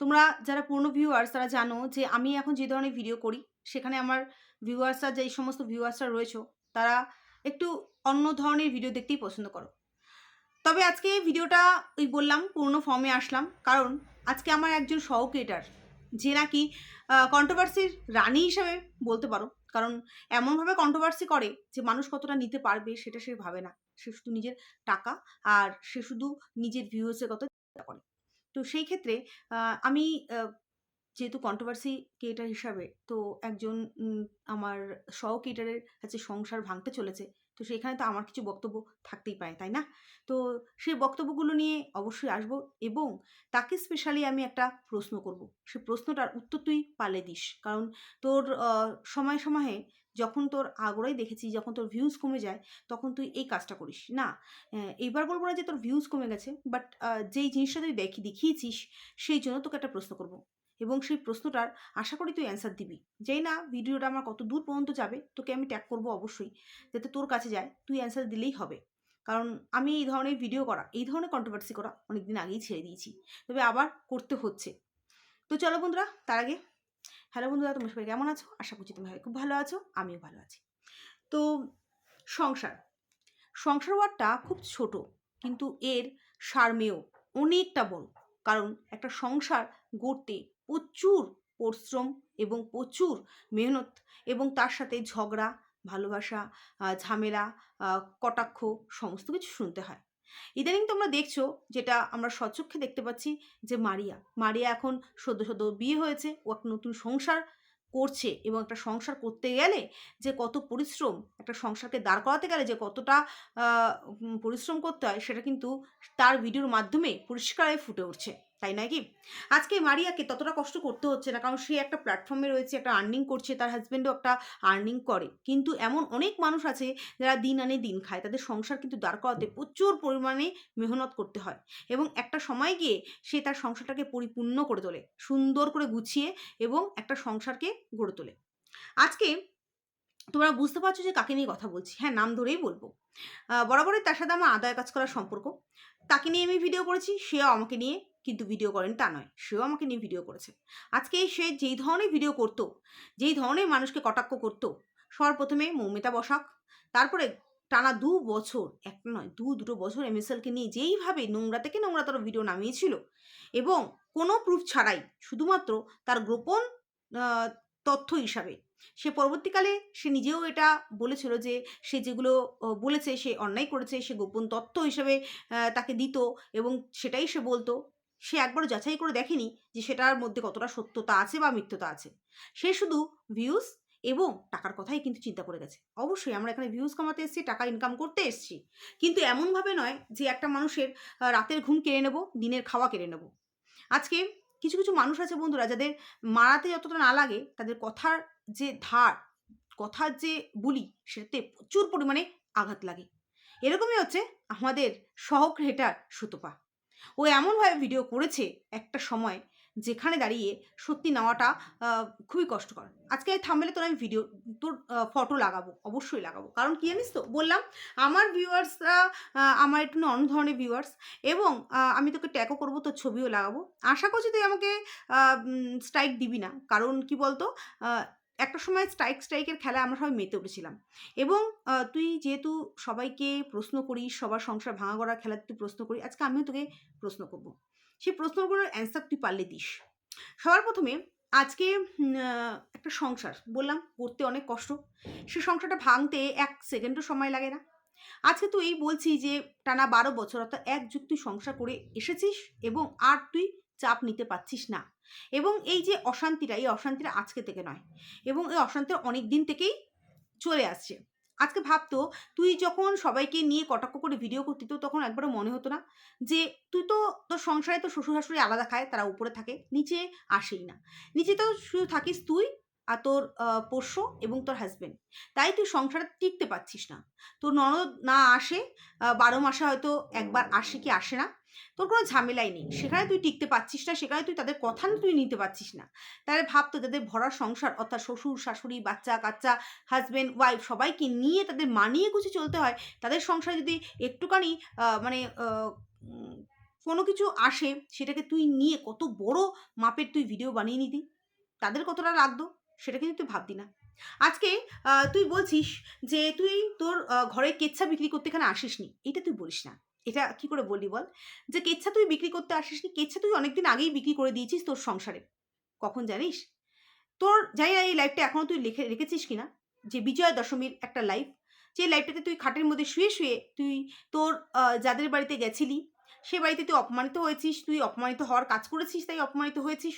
তোমরা যারা পুরনো ভিউয়ার্স তারা জানো যে আমি এখন যে ধরনের ভিডিও করি, সেখানে আমার ভিউয়ার্সরা যেই সমস্ত ভিউয়ার্সরা রয়েছে, তারা একটু অন্য ধরনের ভিডিও দেখতেই পছন্দ করো। তবে আজকে ভিডিওটা ওই বললাম, পুরনো ফর্মে আসলাম, কারণ আজকে আমার একজন সহ ক্রিয়েটার যে নাকি কন্ট্রোভার্সির রানী হিসাবে বলতে পারো, কারণ এমনভাবে কন্ট্রোভার্সি করে যে মানুষ কতটা নিতে পারবে, সেটা সে ভাবে না। সে শুধু নিজের টাকা আর সে শুধু নিজের ভিউয়ার্সের কথা চিন্তা করে। তো সেই ক্ষেত্রে আমি যেহেতু কন্ট্রোভার্সি ক্রিয়েটার হিসাবে, তো একজন আমার সহ ক্রিয়েটারের কাছে সংসার ভাঙতে চলেছে, তো সেখানে তো আমার কিছু বক্তব্য থাকতেই পারে, তাই না? তো সেই বক্তব্যগুলো নিয়ে অবশ্যই আসব এবং তাকে স্পেশালি আমি একটা প্রশ্ন করব। সে প্রশ্নটার উত্তর তুই পালে দিস। কারণ তোর সময়ে সময়ে যখন তোর আগোড়াই দেখেছি, যখন তোর ভিউজ কমে যায়, তখন তুই এই কাজটা করিস। না এইবার বলব না যে তোর ভিউজ কমে গেছে বাট যেই জিনিসটা তুই দেখি, দেখিয়েছিস, সেই জন্য তোকে একটা প্রশ্ন করব। এবং সেই প্রশ্নটার আশা করি তুই অ্যান্সার দিবি। যেই না, ভিডিওটা আমার কত দূর পর্যন্ত যাবে, তোকে আমি ট্যাগ করব অবশ্যই, যাতে তোর কাছে যায়, তুই অ্যান্সার দিলেই হবে। কারণ আমি এই ধরনের ভিডিও করা, এই ধরনের কন্ট্রোভার্সি করা অনেকদিন আগেই ছেড়ে দিয়েছি। তবে আবার করতে হচ্ছে। তো চলো বন্ধুরা, তার আগে হ্যালো বন্ধুরা, তোমরা সবাই কেমন আছো? আশা করছি তুমি খুব ভালো আছো, আমিও ভালো আছি। তো সংসার সংসার ওয়ার্ডটা খুব ছোট, কিন্তু এর সারমেয় অনেকটা বড়, কারণ একটা সংসার গড়তে প্রচুর পরিশ্রম এবং প্রচুর মেহনত এবং তার সাথে ঝগড়া, ভালোবাসা ঝামেলা কটাক্ষ, সমস্ত কিছু শুনতে হয়। ইদানিং তোমরা দেখছ, যেটা আমরা স্বচক্ষে দেখতে পাচ্ছি, যে মারিয়া। মারিয়া এখন সদ্য সদ্য বিয়ে হয়েছে, ও একটা নতুন সংসার করছে এবং একটা সংসার করতে গেলে যে কত পরিশ্রম, একটা সংসারকে দাঁড় করাতে গেলে যে কতটা পরিশ্রম করতে হয়, সেটা কিন্তু তার ভিডিওর মাধ্যমে পরিষ্কারে ফুটে উঠছে। তাই নয় কি? আজকে মারিয়াকে ততটা কষ্ট করতে হচ্ছে না, কারণ সে একটা প্ল্যাটফর্মে রয়েছে, একটা আর্নিং করছে, তার হাজব্যান্ডও একটা আর্নিং করে। কিন্তু এমন অনেক মানুষ আছে যারা দিন আনে দিন খায়, তাদের সংসার কিন্তু দাঁড় করাতে প্রচুর পরিমাণে মেহনত করতে হয়। এবং একটা সময় গিয়ে সে তার সংসারটাকে পরিপূর্ণ করে তোলে, সুন্দর করে গুছিয়ে এবং একটা সংসারকে গড়ে তোলে। আজকে তোমরা বুঝতে পারছ যে কাকে নিয়ে কথা বলছি। হ্যাঁ নাম ধরেই বলব। বরাবরই তার সাথে আমার আদায় কাজ করার সম্পর্ক। তাকে নিয়ে আমি ভিডিও করেছি, সেও আমাকে নিয়ে কিন্তু ভিডিও করেন, তা নয়। সেও আমাকে নিয়ে ভিডিও করেছে। আজকে সে যেই ধরনের ভিডিও করতো, যেই ধরনের মানুষকে কটাক্ষ করতো সবার প্রথমে মৌমিতা বসাক, তারপরে টানা দু বছর একটা নয়, দু, দুটো বছর এমএসএলকে নিয়ে যেইভাবে নোংরা থেকে নোংরাতর ভিডিও নামিয়েছিল এবং কোনো প্রুফ ছাড়াই শুধুমাত্র তার গোপন তথ্য হিসাবে। সে পরবর্তীকালে সে নিজেও এটা বলেছিল যে সে যেগুলো বলেছে, সে অন্যায় করেছে, সে গোপন তথ্য হিসেবে তাকে দিত এবং সেটাই সে বলতো। সে একবার যাচাই করে দেখেনি যে সেটার মধ্যে কতটা সত্যতা আছে বা মিথ্যতা আছে। সে শুধু ভিউজ এবং টাকার কথাই কিন্তু চিন্তা করে গেছে। অবশ্যই আমরা এখানে ভিউজ কামাতে এসেছি, টাকা ইনকাম করতে এসেছি। কিন্তু এমনভাবে নয় যে একটা মানুষের রাতের ঘুম কেড়ে নেব, দিনের খাওয়া কেড়ে নেব। আজকে কিছু কিছু মানুষ আছে বন্ধুরা যাদের মারাতে যতটা না লাগে, তাদের কথার যে ধার, কথার যে বুলি, সেটাতে প্রচুর পরিমাণে আঘাত লাগে। এরকমই হচ্ছে আমাদের সহ ক্রিয়েটার সুতপা। ও এমনভাবে ভিডিও করেছে একটা সময় যেখানে দাঁড়িয়ে সত্যি নেওয়াটা খুবই কষ্টকর। আজকে এই থামবেলে তোর আমি ভিডিও তোর ফটো লাগাবো, অবশ্যই লাগাবো। কারণ কি জানিস তো? বললাম, আমার ভিউয়ার্সরা আমার একটু অন্য ধরনের ভিউয়ার্স এবং আমি তোকে ট্যাগও করব, তোর ছবিও লাগাবো। আশা করছি তুই আমাকে স্ট্রাইক দিবি না। কারণ কি বলতো? একটা সময় স্ট্রাইক স্ট্রাইকের খেলা আমরা সবাই মেতে উঠেছিলাম। এবং তুই যেহেতু সবাইকে প্রশ্ন করিস, সবার সংসার ভাঙা গড়া খেলাতে তুই প্রশ্ন করি আজকে আমিও তোকে প্রশ্ন করব। সেই প্রশ্নগুলোর অ্যান্সার তুই পারলে দিস। সবার প্রথমে আজকে একটা সংসার, বললাম করতে অনেক কষ্ট। সে সংসারটা ভাঙতে এক সেকেন্ডও সময় লাগে না। আজকে তুই বলছি যে, টানা বারো বছর অর্থাৎ এক যুগ তুই সংসার করে এসেছিস এবং আর তুই চাপ নিতে পারছিস না। এবং এই যে অশান্তিটা এই অশান্তিটা আজকে থেকে নয় এবং এই অশান্তিটা অনেক দিন থেকেই চলে আসছে। আজকে ভাবতো তুই যখন সবাইকে নিয়ে কটাক্ষ করে ভিডিও করতি তো তখন একবারও মনে হতো না যে তুই তো তোর সংসারে তো শ্বশুর শাশুড়ি আলাদা খায় তারা উপরে থাকে নিচে আসেই না। নিচে তো শুধু থাকিস তুই আর তোর পোষ্য এবং তোর হাজব্যান্ড তাই তুই সংসারে টিকতে পারছিস না। তোর ননদ না আসে বারো মাসে হয়তো একবার আসে কি আসে না তোর কোনো ঝামেলাই নেই। সেখানে তুই টিকতে পারছিস না, সেখানে তুই তাদের কথা তুই নিতে পারছিস না। তাহলে ভাবতো তাদের ভরা সংসার, অর্থাৎ শ্বশুর, শাশুড়ি, বাচ্চা, কাচ্চা হাজব্যান্ড ওয়াইফ সবাইকে নিয়ে তাদের মানিয়ে গুছিয়ে চলতে হয়। তাদের সংসারে যদি একটুখানি মানে কোনো কিছু আসে, সেটাকে তুই নিয়ে কত বড় মাপের তুই ভিডিও বানিয়ে নিতি তাদের কতটা লাগতো সেটা কিন্তু তুই ভাবতি না। আজকে তুই বলছিস যে তুই তোর ঘরে কেচ্ছা বিক্রি করতে এখানে আসিস নি এটা তুই বলিস না। এটা কি করে বললি বল? যে কেচ্ছা তুই বিক্রি করতে আসিসনি, কেচ্ছা তুই অনেকদিন আগেই বিক্রি করে দিয়েছিস তোর সংসারে। কখন জানিস? তোর জানি না এই লাইফটা এখনও তুই লিখে, রেখেছিস কিনা যে বিজয়া দশমীর একটা লাইফ যে লাইফটাতে তুই খাটের মধ্যে শুয়ে শুয়ে তুই তোর যাদের বাড়িতে গেছিলি, সে বাড়িতে তুই অপমানিত হয়েছিস, তুই অপমানিত হওয়ার কাজ করেছিস, তাই অপমানিত হয়েছিস।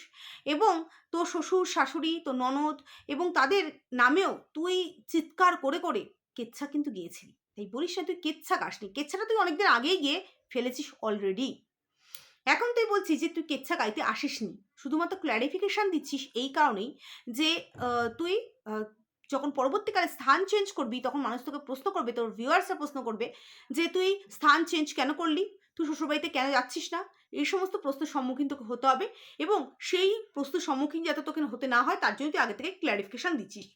এবং তোর শ্বশুর, শাশুড়ি, তোর ননদ এবং তাদের নামেও তুই চিৎকার করে করে কেচ্ছা কিন্তু গিয়েছিলি। তাই বলিস না তুই কেচ্ছা গাসনি কেচ্ছাটা তুই অনেকদিন আগেই গিয়ে ফেলেছিস অলরেডি এখন তুই বলছিস যে তুই কেচ্ছা গাইতে আসিসনি। শুধুমাত্র ক্ল্যারিফিকেশান দিচ্ছিস এই কারণেই যে তুই যখন পরবর্তীকালে স্থান চেঞ্জ করবি, তখন মানুষ তোকে প্রশ্ন করবে, তোর ভিউয়ার্সরা প্রশ্ন করবে যে, তুই স্থান চেঞ্জ কেন করলি? তুই শ্বশুরবাড়িতে কেন যাচ্ছিস না? এই সমস্ত প্রশ্নের সম্মুখীন তোকে হতে হবে এবং সেই প্রশ্নের সম্মুখীন যাতে তোকে হতে না হয়, তার জন্য তুই আগে থেকে ক্ল্যারিফিকেশান দিচ্ছিস।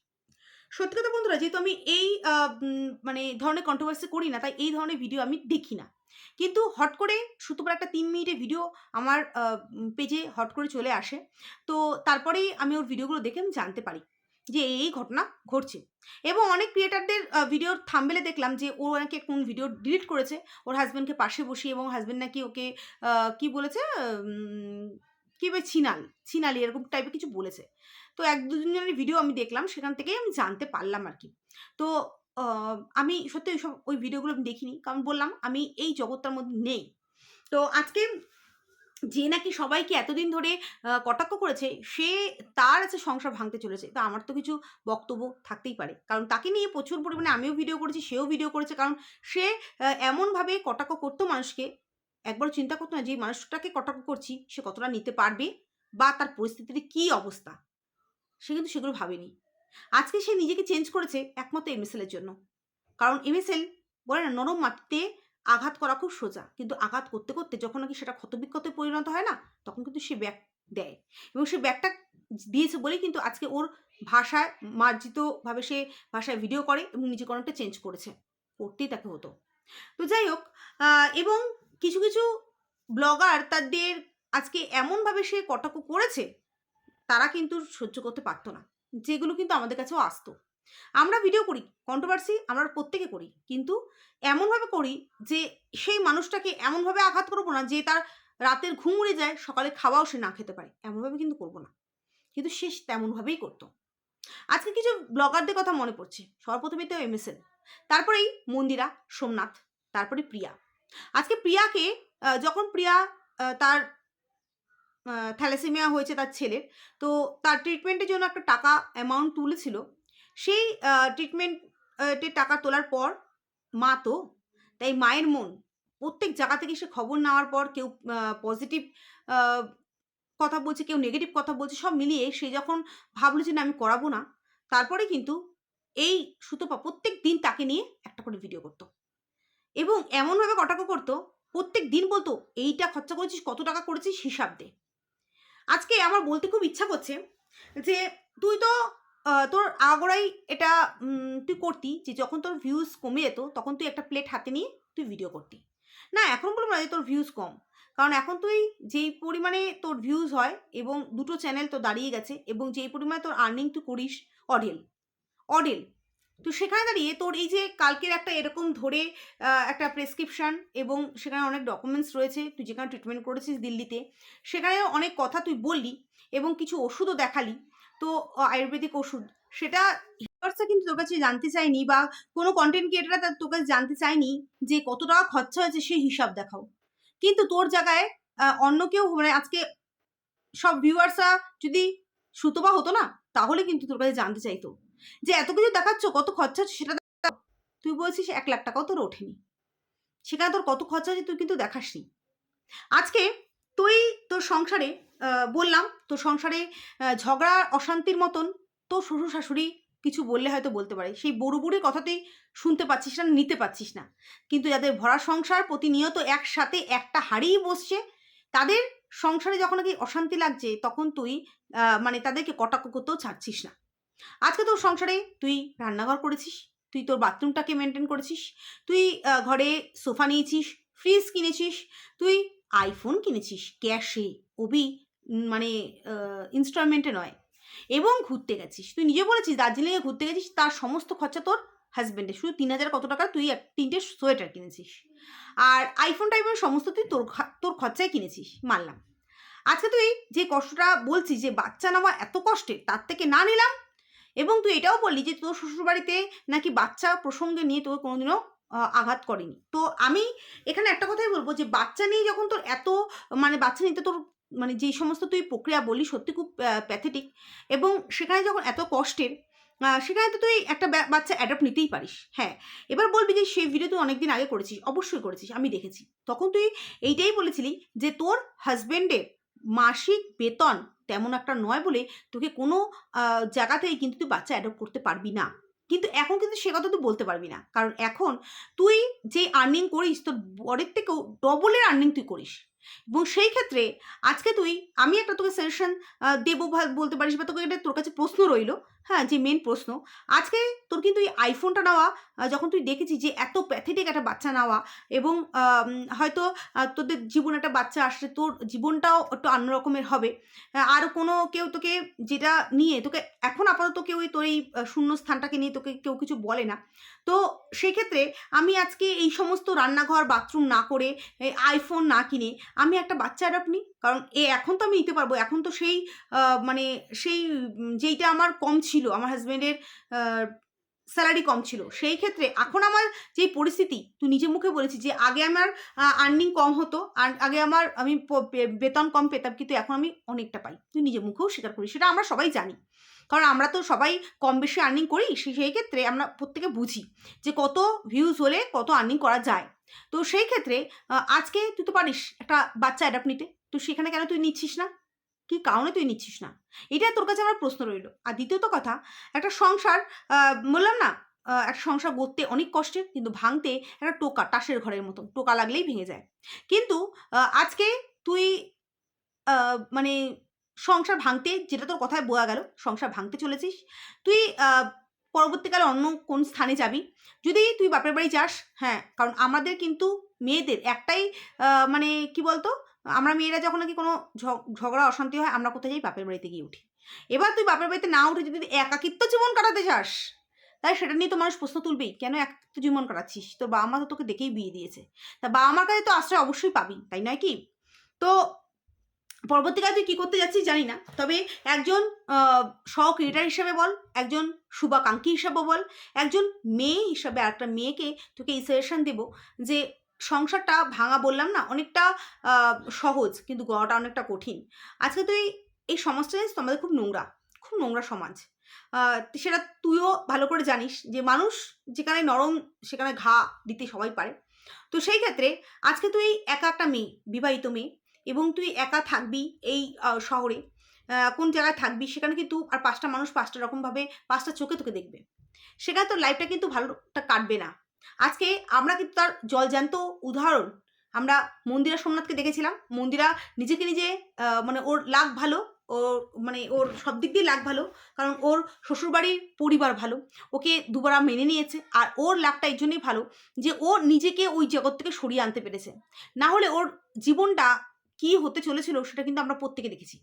সত্যি কথা বন্ধুরা যেহেতু আমি এই মানে ধরনের কন্ট্রোভার্সি করি না তাই এই ধরনের ভিডিও আমি দেখি না। কিন্তু হট করে সুতরাং একটা তিন মিনিটের ভিডিও আমার পেজে হট করে চলে আসে। তো তারপরেই আমি ওর ভিডিওগুলো দেখে আমি জানতে পারি যে এই ঘটনা ঘটছে। এবং অনেক ক্রিয়েটারদের ভিডিওর থাম্বেলে দেখলাম যে ও নাকি কোন ভিডিও ডিলিট করেছে। ওর হাজব্যান্ডকে পাশে বসিয়ে এবং হাজব্যান্ড নাকি ওকে কি বলেছে উম, কি ছিনাল ছিনালি এরকম টাইপের কিছু বলেছে। তো এক দুজনের ভিডিও আমি দেখলাম, সেখান থেকেই আমি জানতে পারলাম আর কি। তো আমি সত্যি ওইসব ওই ভিডিওগুলো আমি দেখিনি। কারণ বললাম, আমি এই জগৎটার মধ্যে নেই। তো আজকে যে নাকি সবাইকে এতদিন ধরে কটাক্ষ করেছে, সে তার আছে সংসার ভাঙতে চলেছে, তো আমার তো কিছু বক্তব্য থাকতেই পারে। কারণ তাকে নিয়ে প্রচুর পরিমাণে আমিও ভিডিও করেছি, সেও ভিডিও করেছে। কারণ সে এমনভাবে কটাক্ষ করতো মানুষকে, একবার চিন্তা করতো না যে মানুষটাকে কটাক্ষ করছি, সে কতটা নিতে পারবে বা তার পরিস্থিতির কী অবস্থা। সে কিন্তু সেগুলো ভাবেনি। আজকে সে নিজেকে চেঞ্জ করেছে একমাত্র এমএসএল এর জন্য। কারণ এমএসএল বলে না, নরম মাটিতে আঘাত করা খুব সোজা। কিন্তু আঘাত করতে করতে যখন নাকি সেটা ক্ষতবিক্ষতে পরিণত হয় না, তখন কিন্তু সে ব্যাগ দেয়। এবং সে ব্যাগটা দিয়েছে বলেই কিন্তু আজকে ওর ভাষায় মার্জিতভাবে সে ভাষায় ভিডিও করে এবং নিজেকে অনেকটা চেঞ্জ করেছে। করতেই তাকে হতো। তো যাই হোক এবং কিছু কিছু ব্লগার তাদের আজকে এমনভাবে সে কটাক্ষ করেছে তারা কিন্তু সহ্য করতে পারতো না। যেগুলো কিন্তু আমাদের কাছেও আসতো। আমরা ভিডিও করি কন্ট্রোভার্সি আমরা প্রত্যেকে করি। কিন্তু এমনভাবে করি যে সেই মানুষটাকে এমনভাবে আঘাত করব না যে তার রাতের ঘুম উড়ে যায়, সকালে খাওয়াও সে না খেতে পারে। এমনভাবে কিন্তু করব না। কিন্তু সে তেমনভাবেই করতো। আজকে কিছু ব্লগারদের কথা মনে পড়ছে। সর্বপ্রথমে তো এমএসএল তারপরেই মন্দিরা, সোমনাথ, তারপরে প্রিয়া। আজকে প্রিয়াকে যখন প্রিয়া তার থ্যালাসেমিয়া হয়েছে তার ছেলের। তো তার ট্রিটমেন্টের জন্য একটা টাকা অ্যামাউন্ট তুলেছিল। সেই ট্রিটমেন্টের টাকা তোলার পর মা তো, তাই মায়ের মন, প্রত্যেক জায়গা থেকে সে খবর নেওয়ার পর কেউ পজিটিভ কথা বলছে, কেউ নেগেটিভ কথা বলছে, সব মিলিয়ে সে যখন ভাবলো যে না, আমি করাবো না, তারপরে কিন্তু এই সুতপা প্রত্যেক দিন তাকে নিয়ে একটা করে ভিডিও করতো। এবং এমনভাবে কটাক্ষ করতো, প্রত্যেক দিন বলতো, এইটা খরচা করেছিস, কত টাকা করেছিস, হিসাব দে। আজকে আমার বলতে খুব ইচ্ছা করছে যে তুই তো তোর আগোড়াই এটা তুই করতি যে যখন তোর ভিউজ কমে যেত তখন তুই একটা প্লেট হাতে নিয়ে তুই ভিডিও করতি। না, এখন বলব না যে তোর ভিউজ কম। কারণ এখন তুই যেই পরিমাণে তোর ভিউজ হয় এবং দুটো চ্যানেল তো দাঁড়িয়ে গেছে এবং যেই পরিমাণে তোর আর্নিং তুই করিস অডেল অডেল তো সেখানে দাঁড়িয়ে তোর এই যে কালকের একটা এরকম ধরে একটা প্রেসক্রিপশন এবং সেখানে অনেক ডকুমেন্টস রয়েছে, তুই যেখানে ট্রিটমেন্ট করেছিস দিল্লিতে সেখানে অনেক কথা তুই বললি এবং কিছু ওষুধও দেখালি। তো আয়ুর্বেদিক ওষুধ, সেটা ভিউয়ার্সরা কিন্তু তোর কাছে জানতে চায়নি বা কোনো কন্টেন্ট ক্রিয়েটাররা তোর কাছে জানতে চায়নি যে কত টাকা খরচা হয়েছে সেই হিসাব দেখাও। কিন্তু তোর জায়গায় অন্য কেউ মানে আজকে সব ভিউয়ার্সরা যদি সুতবা হতো না, তাহলে কিন্তু তোর কাছে জানতে চাইতো। যে এত কিছু দেখাচ্ছ, কত খরচা হচ্ছে সেটা। তুই বলছিস এক লাখ টাকাও তোর ওঠেনি। সেখানে তোর কত খরচা হচ্ছে তুই কিন্তু দেখাসনি। আজকে তুই তোর সংসারে বললাম, তোর সংসারে ঝগড়া, অশান্তির মতন তোর শ্বশুর শাশুড়ি কিছু বললে হয়তো বলতে পারে। সেই বড় বুড়ির কথা তুই শুনতে পাচ্ছিস না, নিতে পাচ্ছিস না। কিন্তু যাদের ভরা সংসার প্রতিনিয়ত একসাথে একটা হাড়িই বসছে, তাদের সংসারে যখন নাকি অশান্তি লাগছে, তখন তুই মানে তাদেরকে কটাক্ষ করতেও ছাড়ছিস না। আজকে তোর সংসারে তুই রান্নাঘর করেছিস? তুই তোর বাথরুমটাকে মেনটেন করেছিস? তুই ঘরে সোফা নিয়েছিস ফ্রিজ কিনেছিস, তুই আইফোন কিনেছিস ক্যাশে ওবি মানে ইনস্টলমেন্টে নয়। এবং ঘুরতে গেছিস। তুই নিজে বলেছিস দার্জিলিংয়ে ঘুরতে গেছিস, তার সমস্ত খরচা তোর হাজব্যান্ডের শুধু তিন হাজার কত টাকা তুই তিনটে সোয়েটার কিনেছিস। আর আইফোন টাইফোন সমস্ত তুই তোর তোর খরচায় কিনেছিস, মানলাম। আজকে তুই যে কষ্টটা বলছিস, যে বাচ্চা নেওয়া এত কষ্টের, তার থেকে না নিলাম এবং তুই এটাও বললি যে তোর শ্বশুরবাড়িতে নাকি বাচ্চা প্রসঙ্গে নিয়ে তোকে কোনোদিনও আঘাত করেনি। তো আমি এখানে একটা কথাই বলব যে বাচ্চা নিয়ে যখন তোর এত মানে বাচ্চা নিতে তোর মানে যেই সমস্ত তুই প্রক্রিয়া বলি সত্যি খুব প্যাথেটিক এবং সেখানে যখন এত কষ্টের সেখানে তো তুই একটা বাচ্চা অ্যাডাপ্ট নিতেই পারিস হ্যাঁ। এবার বলবি যে সেই ভিডিও তুই অনেকদিন আগে করেছিস, অবশ্যই করেছিস, আমি দেখেছি। তখন তুই এইটাই বলেছিলি যে তোর হাজবেন্ডের মাসিক বেতন তেমন একটা নয় বলে তোকে কোনো জায়গাতেই কিন্তু তুই বাচ্চা অ্যাডপ্ট করতে পারবি না। কিন্তু এখন কিন্তু সে কথা তুই বলতে পারবি না। কারণ এখন তুই যে আর্নিং করিস, তোর বরের থেকেও ডবলের আর্নিং তুই করিস। এবং সেই ক্ষেত্রে আজকে তুই, আমি একটা তোকে সাজেশন দেবো বলতে পারিস বা তোকে এটা তোর কাছে প্রশ্ন রইল হ্যাঁ যে মেন প্রশ্ন। আজকে তোর কিন্তু এই আইফোনটা নেওয়া যখন তুই দেখেছিস যে এত প্যাথেটিক একটা বাচ্চা নেওয়া এবং হয়তো তোদের জীবনে একটা বাচ্চা আসলে তোর জীবনটাও একটু অন্য রকমের হবে। আর কোনো কেউ তোকে যেটা নিয়ে, তোকে এখন আপাতত কেউ তোর এই শূন্য স্থানটাকে নিয়ে তোকে কেউ কিছু বলে না। তো সেক্ষেত্রে আমি আজকে এই সমস্ত রান্নাঘর বাথরুম না করে আইফোন না কিনে আমি একটা বাচ্চা অ্যাডাপ্ট নিই। কারণ এ এখন তো আমি নিতে পারব, এখন তো সেই মানে সেই যেইটা আমার কম ছিল, আমার হাজব্যান্ডের স্যালারি কম ছিল। সেই ক্ষেত্রে এখন আমার যেই পরিস্থিতি, তুই নিজে মুখে বলেছিস যে আগে আমার আর্নিং কম হতো, আর আগে আমার আমি বেতন কম পেতাম, কিন্তু এখন আমি অনেকটা পাই। তুই নিজে মুখেও স্বীকার করিস, সেটা আমরা সবাই জানি। কারণ আমরা তো সবাই কম বেশি আর্নিং করি সেই ক্ষেত্রে আমরা প্রত্যেকে বুঝি যে কত ভিউজ হলে কত আর্নিং করা যায়। তো সেই ক্ষেত্রে আজকে তুই তো পারিস একটা বাচ্চা অ্যাডাপ্ট নিতে, তো সেখানে কেন তুই নিচ্ছিস না? কি কারণে তুই নিচ্ছিস না? এটা তোর কাছে আমার প্রশ্ন রইল। আর দ্বিতীয়ত কথা, একটা সংসার বললাম না একটা সংসার গড়তে অনেক কষ্টের, কিন্তু ভাঙতে একটা টোকা টাসের ঘরের মতন, টোকা লাগলেই ভেঙে যায়। কিন্তু আজকে তুই মানে সংসার ভাঙতে, যেটা তোর কথায় বোঝা গেল, সংসার ভাঙতে চলেছিস। তুই পরবর্তীকালে অন্য কোন স্থানে যাবি? যদি তুই বাপের বাড়ি যাস হ্যাঁ কারণ আমাদের কিন্তু মেয়েদের একটাই মানে কি বলতো, আমরা মেয়েরা যখন নাকি কোনো ঝগ- ঝগড়া, অশান্তি হয়, আমরা কোথায় যাই? বাপের বাড়িতে গিয়ে উঠি। এবার তুই বাপের বাড়িতে না উঠে যদি একাকিত্ব জীবন কাটাতে চাস তাই সেটা নিয়ে তো মানুষ প্রশ্ন তুলবেই, কেন একাকিত্ব জীবন কাটাচ্ছিস? তোর বাবা মা তো তোকে দেখেই বিয়ে দিয়েছে। তা বাবা মার কাছে তো আশ্রয় অবশ্যই পাবি, তাই নয় কি? তো পরবর্তীকালে তুই কী করতে যাচ্ছিস জানি না। তবে একজন সহ ক্রিয়েটার হিসেবে বল, একজন শুভাকাঙ্ক্ষী হিসাবে বল, একজন মেয়ে হিসাবে আর একটা মেয়েকে তোকে এই সাজেশন দেবো যে সংসারটা ভাঙা বললাম না, অনেকটা সহজ কিন্তু গড়াটা অনেকটা কঠিন। আজকে তুই এই সমাজটা জানিস তো আমাদের খুব নোংরা খুব নোংরা সমাজ। সেটা তুইও ভালো করে জানিস যে মানুষ যেখানে নরম সেখানে ঘা দিতে সবাই পারে। তো সেই ক্ষেত্রে আজকে তুই একা একটা মেয়ে, বিবাহিত মেয়ে এবং তুই একা থাকবি এই শহরে। কোন জায়গায় থাকবি সেখানে কিন্তু আর পাঁচটা মানুষ পাঁচটা রকমভাবে পাঁচটা চোখে তোকে দেখবে। সেখানে তোর লাইফটা কিন্তু ভালোটা কাটবে না। আজকে আমরা কিন্তু তার জলজ্যান্ত উদাহরণ, আমরা মন্দিরা সোমনাথকে দেখেছিলাম। মন্দিরা নিজেকে নিজে মানে ওর লাখ ভালো, ওর মানে ওর সব দিক দিয়ে লাগ ভালো, কারণ ওর শ্বশুরবাড়ির পরিবার ভালো, ওকে দুবার মেনে নিয়েছে, আর ওর লাখটা এই জন্যই ভালো যে ও নিজেকে ওই জগৎ থেকে সরিয়ে আনতে পেরেছে। না হলে ওর জীবনটা কি হতে চলেছিল সেটা কিন্তু আমরা প্রত্যেকে দেখেছি।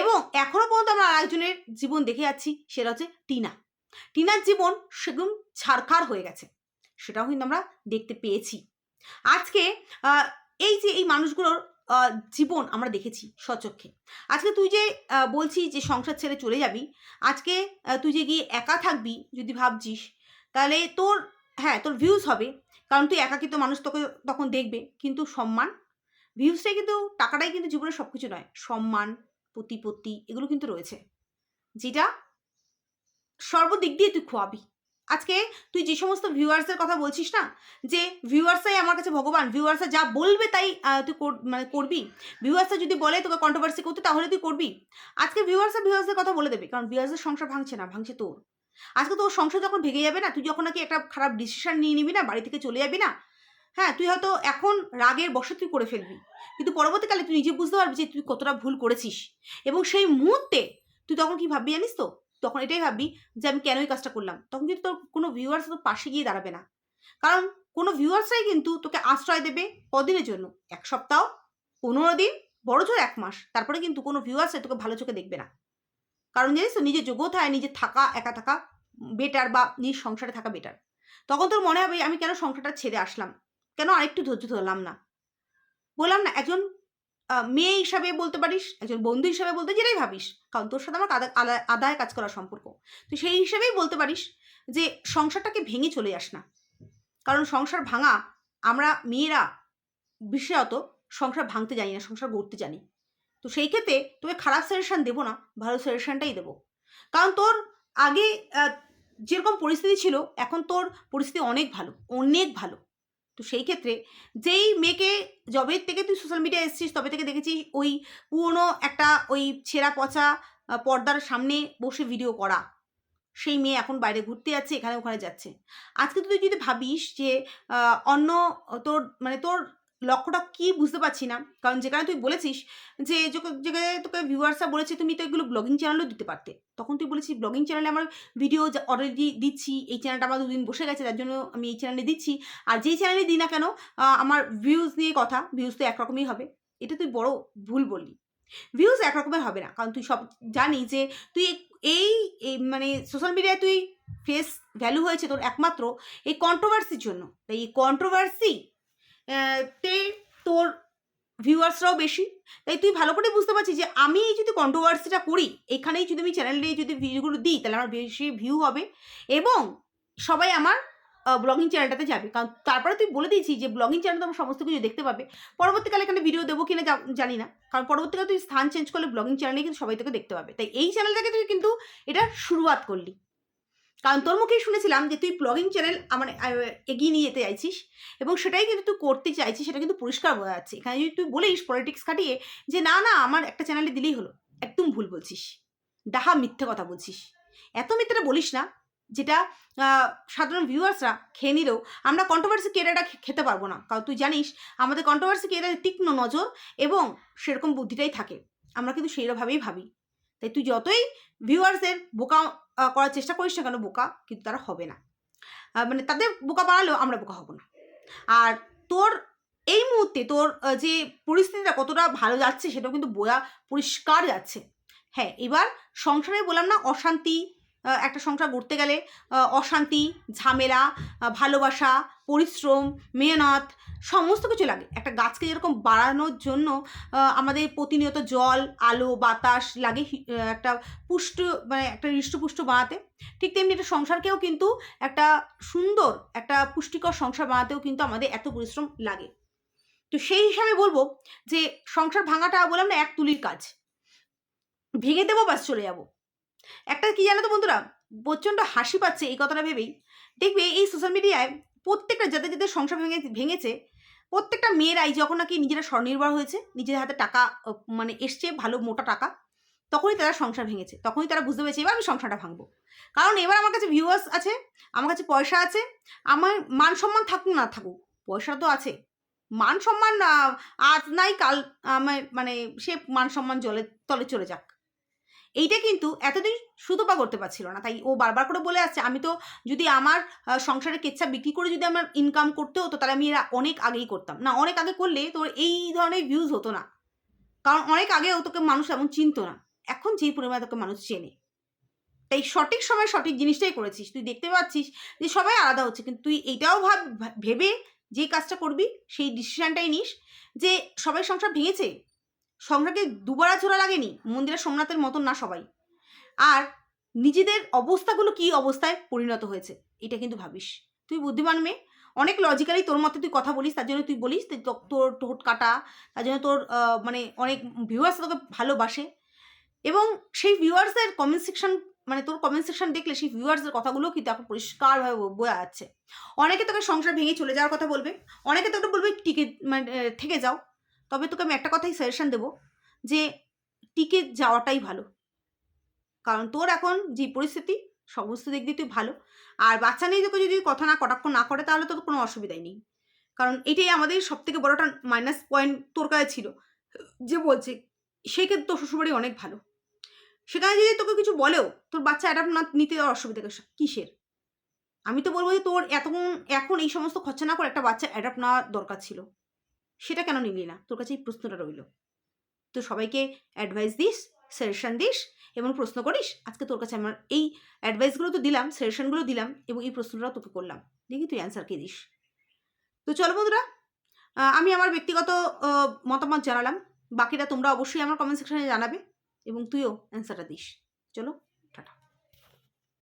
এবং এখনও পর্যন্ত আমরা আরেকজনের জীবন দেখে যাচ্ছি সেটা হচ্ছে টিনা। টিনার জীবন সেগুন ছাড়খার হয়ে গেছে সেটাও কিন্তু আমরা দেখতে পেয়েছি। আজকে এই যে এই মানুষগুলোর জীবন আমরা দেখেছি সচক্ষে আজকে তুই যে আহ, বলছিস যে সংসার ছেড়ে চলে যাবি আজকে তুই যে গিয়ে একা থাকবি যদি ভাবছিস তাহলে তোর হ্যাঁ তোর ভিউজ হবে। কারণ তুই একাকিত মানুষ তোকে তখন দেখবে কিন্তু সম্মান ভিউজটাই কিন্তু, টাকাটাই কিন্তু জীবনের সব কিছু নয়। সম্মান, প্রতিপত্তি এগুলো কিন্তু রয়েছে। যেটা সর্বদিক দিয়ে তুই খোয়াবি। আজকে তুই যে সমস্ত ভিউয়ার্সের কথা বলছিস না, যে ভিউয়ার্সাই আমার কাছে ভগবান ভিউয়ার্সরা যা বলবে তাই তুই মানে করবি। ভিউয়ার্সরা যদি বলে তোকে কন্ট্রোভার্সি করতে, তাহলে তুই করবি। আজকে ভিউয়ার্সরা ভিউয়ার্সের কথা বলে দেবে, কারণ ভিউয়ার্সের সংসার ভাঙছে না, ভাঙছে তোর। আজকে তোর সংসার যখন ভেঙে যাবে না, তুই যখন নাকি একটা খারাপ ডিসিশন নিয়ে নিবি না, বাড়ি থেকে চলে যাবি না হ্যাঁ তুই হয়তো এখন রাগের বসে তুই করে ফেলবি। কিন্তু পরবর্তীকালে তুই নিজে বুঝতে পারবি যে তুই কতটা ভুল করেছিস। এবং সেই মুহূর্তে তুই তখন কি ভাববি জানিস তো? তখন এটাই ভাববি যে আমি কেন এই কাজটা করলাম? তখন কিন্তু তোর কোনো ভিউয়ার্স তোর পাশে গিয়ে দাঁড়াবে না। কারণ কোনো ভিউয়ার্সরাই কিন্তু তোকে আশ্রয় দেবে কদিনের জন্য? এক সপ্তাহ, পনেরো দিন, বড় জোর এক মাস। তারপরে কিন্তু কোনো ভিউয়ার্সে তোকে ভালো চোখে দেখবে না। কারণ জানিস তো, নিজের যোগ্যতায় নিজের থাকা, একা থাকা বেটার বা নিজ সংসারে থাকা বেটার তখন তোর মনে হবে, আমি কেন সংসারটা ছেড়ে আসলাম? কেন আরেকটু ধৈর্য ধরলাম না? বললাম না, একজন মেয়ে হিসাবে বলতে পারিস, একজন বন্ধু হিসাবে বলতে যেটাই ভাবিস। কারণ তোর সাথে আমার আদায় কাজ করা সম্পর্ক। তো সেই হিসেবেই বলতে পারিস যে, সংসারটাকে ভেঙে চলে যাস না। কারণ সংসার ভাঙা, আমরা মেয়েরা বিশেষত সংসার ভাঙতে জানি না, সংসার গড়তে জানি। তো সেই ক্ষেত্রে তোকে খারাপ সাজেশন দেবো না, ভালো সাজেশানটাই দেবো। কারণ তোর আগে যেরকম পরিস্থিতি ছিল, এখন তোর পরিস্থিতি অনেক ভালো অনেক ভালো। তো সেই ক্ষেত্রে যেই মেয়েকে যবে থেকে তুই সোশ্যাল মিডিয়ায় এসছিস, তবে থেকে দেখেছি ওই পুরনো একটা ওই ছেঁড়া পচা পর্দার সামনে বসে ভিডিও করা। সেই মেয়ে এখন বাইরে ঘুরতে যাচ্ছে, এখানে ওখানে যাচ্ছে। আজকে তুই যদি ভাবিস যে অন্য তোর মানে তোর লক্ষ্যটা কি বুঝতে পারছি না। কারণ যেখানে তুই বলেছিস যে যেখানে তোকে ভিউয়ার্সরা বলেছে তুমি তো এগুলো ব্লগিং চ্যানেলও দিতে পারতে। তখন তুই বলেছিস ব্লগিং চ্যানেলে আমার ভিডিও অলরেডি দিচ্ছি, এই চ্যানেলটা আমার দুদিন বসে গেছে, তার জন্য আমি এই চ্যানেলে দিচ্ছি। আর যেই চ্যানেলে দিই না কেন আমার ভিউজ নিয়ে কথা ভিউজ তো একরকমই হবে। এটা তুই বড় ভুল বললি। ভিউজ একরকমের হবে না। কারণ তুই সব জানি যে, তুই এই মানে সোশ্যাল মিডিয়ায় তুই ফেস ভ্যালু হয়েছে তোর একমাত্র এই কন্ট্রোভার্সির জন্য। তাই এই কন্ট্রোভার্সি তে তোর ভিউয়ার্সরাও বেশি। তাই তুই ভালো করে বুঝতে পারছিস যে আমি যদি কন্ট্রোভার্সিটা করি, এখানেই যদি আমি চ্যানেলে যদি ভিডিওগুলো দিই, তাহলে আমার বেশি ভিউ হবে। এবং সবাই আমার ব্লগিং চ্যানেলটাতে যাবে। কারণ তারপরে তুই বলে দিয়েছিস যে ব্লগিং চ্যানেলে তোমার সমস্ত কিছু দেখতে পাবে। পরবর্তীকালে এখানে ভিডিও দেবো কিনা জানি না। কারণ পরবর্তীকালে তুই স্থান চেঞ্জ করলে ব্লগিং চ্যানেলে কিন্তু সবাই তোকে দেখতে পাবে। তাই এই চ্যানেলটাকে তুই কিন্তু এটা শুরুয়াত করলি। কারণ তোর মুখেই শুনেছিলাম যে তুই ব্লগিং চ্যানেল আহ, এগিয়ে নিয়ে যেতে চাইছিস এবং সেটাই কিন্তু তুই করতে চাইছিস সেটা কিন্তু পরিষ্কার বোঝা যাচ্ছে। এখানে যদি তুই বলিস পলিটিক্স খাটিয়ে যে না না আমার একটা চ্যানেলে দিলেই হলো একদম ভুল বলছিস ডাহা মিথ্যে কথা বলছিস। এত মিথ্যেটা বলিস না যেটা সাধারণ ভিউয়ার্সরা খেয়ে নিলেও আমরা কন্ট্রোভার্সি কেরিয়ারটা খেতে পারব না। কারণ তুই জানিস আমাদের কন্ট্রোভার্সি কেরিয়ারে তীক্ষ্ণ নজর এবং সেরকম বুদ্ধিটাই থাকে। আমরা কিন্তু সেইভাবেই ভাবি। তাই তুই যতই ভিউয়ার্সের বোকা করার চেষ্টা করিস না কেন, বোকা, কিন্তু তারা হবে না। মানে তাদের বোকা বানালেও আমরা বোকা হব না। আর তোর এই মুহূর্তে তোর যে পরিস্থিতিটা কতটা ভালো যাচ্ছে, সেটাও কিন্তু বোঝা পরিষ্কার যাচ্ছে। হ্যাঁ এবার সংসারে বললাম না, অশান্তি একটা সংসার গড়তে গেলে অশান্তি, ঝামেলা ভালোবাসা, পরিশ্রম, মেহনত, সমস্ত কিছু লাগে। একটা গাছকে যেরকম বাড়ানোর জন্য আমাদের প্রতিনিয়ত জল, আলো, বাতাস লাগে একটা পুষ্ট মানে একটা হৃষ্টপুষ্ট বানাতে। ঠিক তেমনি একটা সংসারকেও কিন্তু একটা সুন্দর, একটা পুষ্টিকর সংসার বানাতেও কিন্তু আমাদের এত পরিশ্রম লাগে। তো সেই হিসাবে বলব যে, সংসার ভাঙাটা বললাম না এক তুলির কাজ। ভেঙে দেবো বাস চলে যাব। একটা কি জানো তো বন্ধুরা? প্রচণ্ড হাসি পাচ্ছে এই কথাটা ভেবেই। দেখবে এই সোশ্যাল মিডিয়ায় প্রত্যেকটা যাদের যাদের সংসার ভেঙে ভেঙেছে, প্রত্যেকটা মেয়েরাই যখন নাকি নিজেরা স্বনির্ভর হয়েছে, নিজের হাতে টাকা মানে এসছে ভালো মোটা টাকা, তখনই তারা সংসার ভেঙেছে। তখনই তারা বুঝতে পেরেছে, এবার আমি সংসারটা ভাঙবো। কারণ এবার আমার কাছে ভিউয়ার্স আছে, আমার কাছে পয়সা আছে, আমার মান সম্মান থাকুক না থাকুক, পয়সা তো আছে। মান সম্মান আজ নাই, কাল আমার মানে সে মান সম্মান জলে, তলে চলে যাক। এইটা কিন্তু এতদিন সুতোপা করতে পারছিল না। তাই ও বারবার করে বলে আসছে, আমি তো যদি আমার সংসারের কেচ্ছা বিক্রি করে যদি আমার ইনকাম করতে হতো, তাহলে আমি এরা অনেক আগেই করতাম। না, অনেক আগে করলে তোর এই ধরনের ভিউজ হতো না। কারণ অনেক আগেও তোকে মানুষ এমন চিনতো না। এখন যেই পরিমাণে তোকে মানুষ চেনে। তাই সঠিক সময় সঠিক জিনিসটাই করেছিস। তুই দেখতে পাচ্ছিস যে সবাই আলাদা হচ্ছে, কিন্তু তুই এইটাও ভাব ভেবে যে কাজটা করবি, সেই ডিসিশনটাই নিস যে সবাই সংসার ভেঙেছে? সংসারকে দুবারা ছোড়া লাগেনি। মন্দিরের সোমনাথের মতন না সবাই। আর নিজেদের অবস্থাগুলো কি অবস্থায় পরিণত হয়েছে, এটা কিন্তু ভাবিস। তুই বুদ্ধিমান মেয়ে, অনেক লজিক্যালি তোর মতে তুই কথা বলিস, তার জন্য তুই বলিস তোর ঠোঁট কাটা, তার জন্য তোর মানে অনেক ভিউয়ার্স তোকে ভালোবাসে। এবং সেই ভিউয়ার্সের কমেন্ট সেকশন মানে তোর কমেন্ট সেকশন দেখলে সেই ভিউয়ার্সের কথাগুলো কিন্তু এখন পরিষ্কারভাবে বোঝা যাচ্ছে। অনেকে তোকে সংসার ভেঙে চলে যাওয়ার কথা বলবে, অনেকে তোকে বলবে, টিকে মানে থেকে যাও। তবে তোকে আমি একটা কথাই সাজেশন দেবো যে টিকে যাওয়াটাই ভালো। কারণ তোর এখন যে পরিস্থিতি, সমস্ত দিক দিয়ে তুই ভালো। আর বাচ্চা নিয়ে তোকে যদি কথা না, কটাক্ষ না করে, তাহলে তোর কোনো অসুবিধাই নেই। কারণ এটাই আমাদের সব থেকে বড়টা মাইনাস পয়েন্ট তোর কাছে ছিল। যে বলছে সেই ক্ষেত্রে তোর শ্বশুরবাড়ি অনেক ভালো। সেখানে যদি তোকে কিছু বলেও, তোর বাচ্চা অ্যাডাপ্ট না নিতে অসুবিধা কিসের? আমি তো বলব যে তোর এতক্ষণ, এখন এই সমস্ত খরচা না করে একটা বাচ্চা অ্যাডাপ্ট নেওয়া দরকার ছিল। সেটা কেন নিলি না? তোর কাছে এই প্রশ্নটা রইল। তো সবাইকে অ্যাডভাইস দিস সাজেশন দিস এবং প্রশ্ন করিস, আজকে তোর কাছে আমার এই অ্যাডভাইসগুলো তো দিলাম সাজেশনগুলো দিলাম এবং এই প্রশ্নটাও তোকে করলাম। দেখি তুই অ্যান্সার কে দিস। তো চলো বন্ধুরা আমি আমার ব্যক্তিগত মতামত জানালাম। বাকিটা তোমরা অবশ্যই আমার কমেন্ট সেকশনে জানাবে এবং তুইও অ্যান্সারটা দিস। চলো।